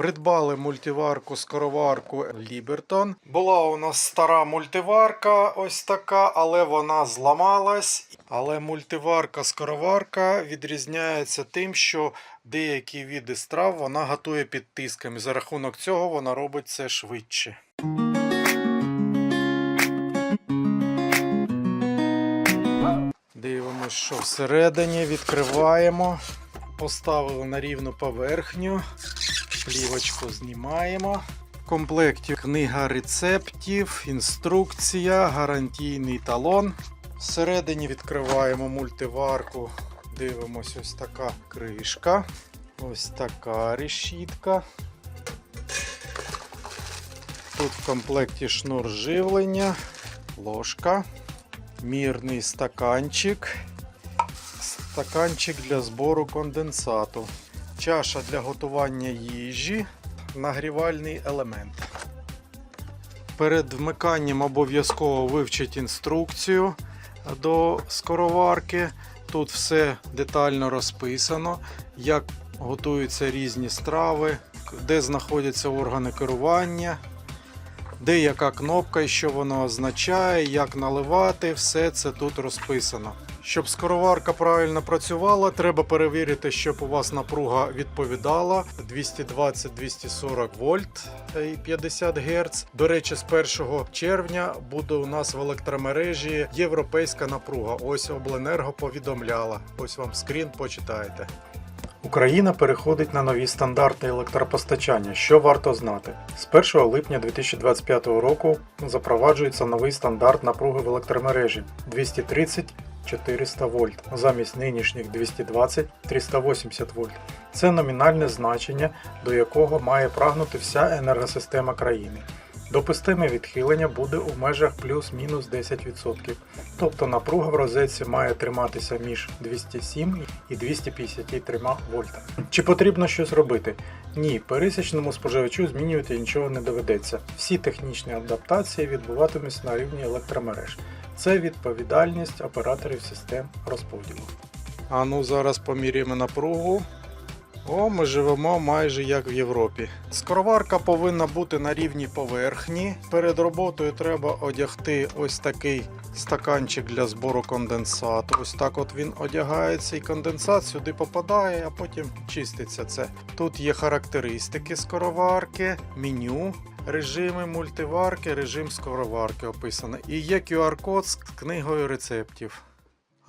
Придбали мультиварку скороварку Liberton. Була у нас стара мультиварка, ось така, але вона зламалась. Але мультиварка скороварка відрізняється тим, що деякі види страв вона готує під тиском. І за рахунок цього вона робить це швидше. Дивимось, що всередині відкриваємо. Поставили на рівну поверхню. Плівочку знімаємо. В комплекті книга рецептів, інструкція, гарантійний талон. Всередині відкриваємо мультиварку. Дивимось, ось така кришка. Ось така решітка. Тут в комплекті шнур живлення, ложка, мірний стаканчик, стаканчик для збору конденсату, чаша для готування їжі, нагрівальний елемент. Перед вмиканням обов'язково вивчіть інструкцію до скороварки. Тут все детально розписано, як готуються різні страви, де знаходяться органи керування, де яка кнопка і що воно означає, як наливати, все це тут розписано. Щоб скороварка правильно працювала, треба перевірити, щоб у вас напруга відповідала 220-240 вольт і 50 Гц. До речі, з 1 червня буде у нас в електромережі європейська напруга. Ось обленерго повідомляла. Ось вам скрін почитаєте. Україна переходить на нові стандарти електропостачання. Що варто знати? З 1 липня 2025 року запроваджується новий стандарт напруги в електромережі 230 400 вольт замість нинішніх 220-380 вольт. Це номінальне значення, до якого має прагнути вся енергосистема країни. Допустиме відхилення буде у межах плюс-мінус 10%, тобто напруга в розетці має триматися між 207 і 253 вольта. Чи потрібно щось робити? Ні, пересічному споживачу змінювати нічого не доведеться. Всі технічні адаптації відбуватимуться на рівні електромереж. Це відповідальність операторів систем розподілу. А ну зараз поміряємо напругу. О, ми живемо майже як в Європі. Скороварка повинна бути на рівні поверхні. Перед роботою треба одягти ось такий стаканчик для збору конденсату. Ось так от він одягається, і конденсат сюди попадає, а потім чиститься це. Тут є характеристики скороварки, меню. Режими мультиварки, режим скороварки описано. І є QR-код з книгою рецептів.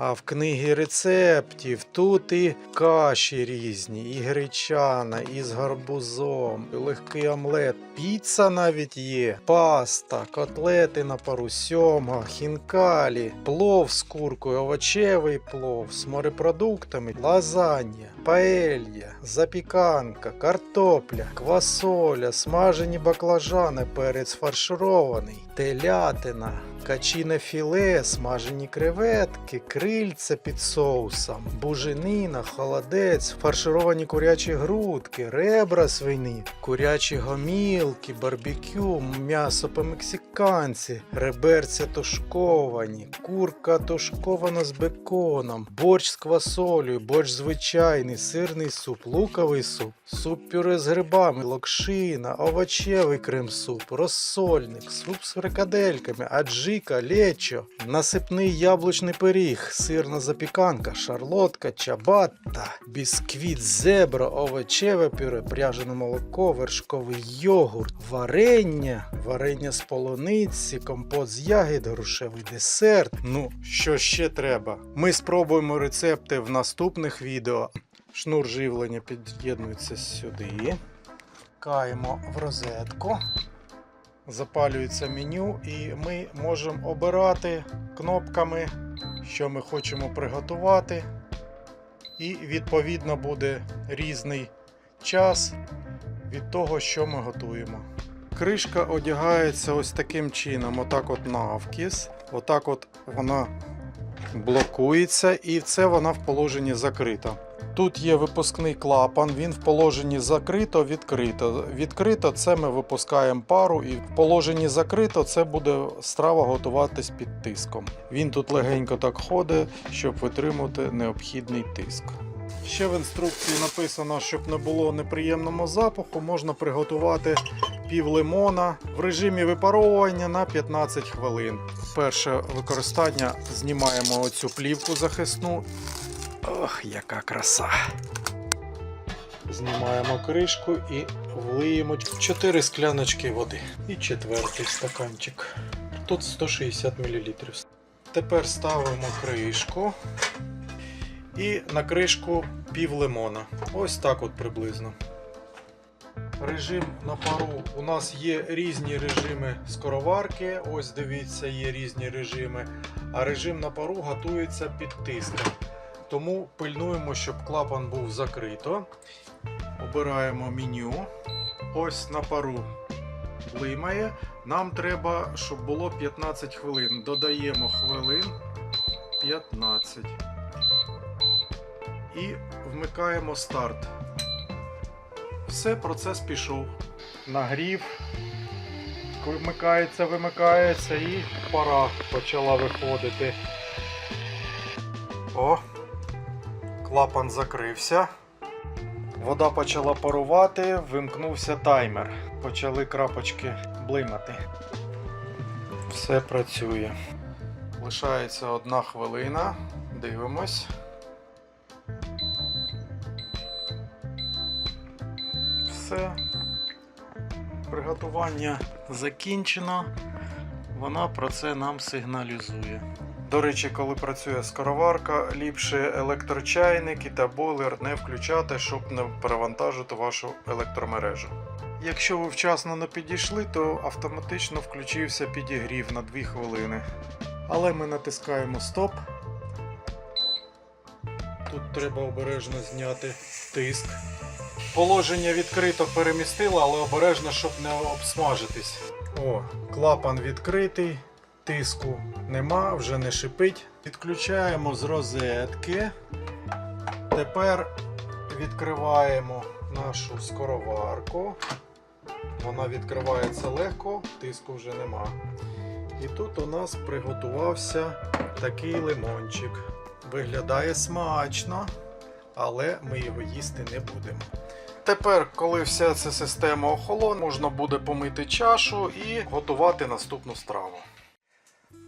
А в книгі рецептів тут і каші різні, і гречана, і з гарбузом, і легкий омлет, піца навіть є, паста, котлети на пару, сьомга, хінкалі, плов з куркою, овочевий плов з морепродуктами, лазанья, паелья, запіканка, картопля, квасоля, смажені баклажани, перець фарширований, телятина, качине філе, смажені креветки, крильця під соусом, буженина, холодець, фаршировані курячі грудки, ребра свині, курячі гомілки, барбекю, м'ясо по-мексиканці, реберця тушковані, курка тушкована з беконом, борщ з квасолею, борщ звичайний, сирний суп, луковий суп, суп пюре з грибами, локшина, овочевий крем-суп, розсольник, суп з фрикадельками, аджика, лечо, насипний яблучний пиріг, сирна запіканка, шарлотка, чабатта, бісквіт зебра, овочеве пюре, пряжене молоко, вершковий йогурт, варення, варення з полуниці, компот з ягід, грушевий десерт. Ну, що ще треба? Ми спробуємо рецепти в наступних відео. Шнур живлення під'єднується сюди. Каємо в розетку. Запалюється меню, і ми можемо обирати кнопками, що ми хочемо приготувати. І відповідно буде різний час від того, що ми готуємо. Кришка одягається ось таким чином, отак от навкіс. Отак от вона блокується, і це вона в положенні закрита. Тут є випускний клапан, він в положенні закрито, відкрито. Це ми випускаємо пару, і в положенні закрито це буде страва готуватись під тиском. Він тут легенько так ходить, щоб витримати необхідний тиск. Ще в інструкції написано, щоб не було неприємного запаху, можна приготувати пів лимона в режимі випаровування на 15 хвилин. Перше використання знімаємо оцю плівку захисну. Ох, яка краса! Знімаємо кришку і влиємо 4 скляночки води. І четвертий стаканчик. Тут 160 мл. Тепер ставимо кришку і на кришку пів лимона. Ось так от приблизно. Режим на пару. У нас є різні режими скороварки. Ось дивіться, є різні режими. А режим на пару готується під тиском. Тому пильнуємо, щоб клапан був закрито. Обираємо меню. Ось на пару блимає. Нам треба, щоб було 15 хвилин. Додаємо хвилин 15. І вмикаємо старт. Все, процес пішов. Нагрів. Вмикається, вимикається і пара почала виходити. О, клапан закрився. Вода почала парувати, вимкнувся таймер. Почали крапочки блимати. Все працює. Лишається одна хвилина. Дивимось. Все. Приготування закінчено. Вона про це нам сигналізує. До речі, коли працює скороварка, ліпше електрочайники та бойлер не включати, щоб не перевантажити вашу електромережу. Якщо ви вчасно не підійшли, то автоматично включився підігрів на 2 хвилини. Але ми натискаємо стоп. Тут треба обережно зняти тиск. Положення відкрито перемістило, але обережно, щоб не обсмажитись. О, клапан відкритий, тиску нема, вже не шипить. Відключаємо з розетки. Тепер відкриваємо нашу скороварку. Вона відкривається легко, тиску вже нема. І тут у нас приготувався такий лимончик. Виглядає смачно, але ми його їсти не будемо. Тепер, коли вся ця система охолоне, можна буде помити чашу і готувати наступну страву.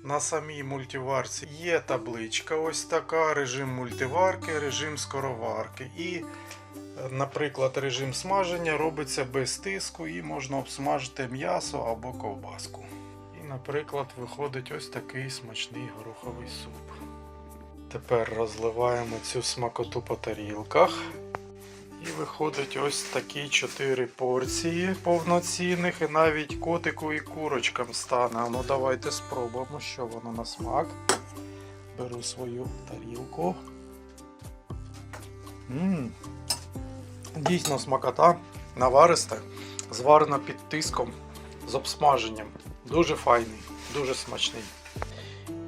На самій мультиварці є табличка, ось така, режим мультиварки, режим скороварки. І, е, наприклад, режим смаження робиться без тиску і можна обсмажити м'ясо або ковбаску. І, наприклад, виходить ось такий смачний гороховий суп. Тепер розливаємо цю смакоту по тарілках. І виходить ось такі 4 порції повноцінних, і навіть котику і курочкам стане. Ну давайте спробуємо, що воно на смак. Беру свою тарілку. Ммм, Дійсно смакота, навариста, зварена під тиском з обсмаженням. Дуже файний, дуже смачний.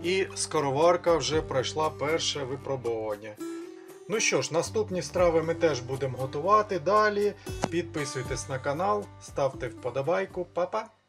І скороварка вже пройшла перше випробування. Ну що ж, наступні страви ми теж будемо готувати далі. Підписуйтесь на канал, ставте вподобайку, Па-па!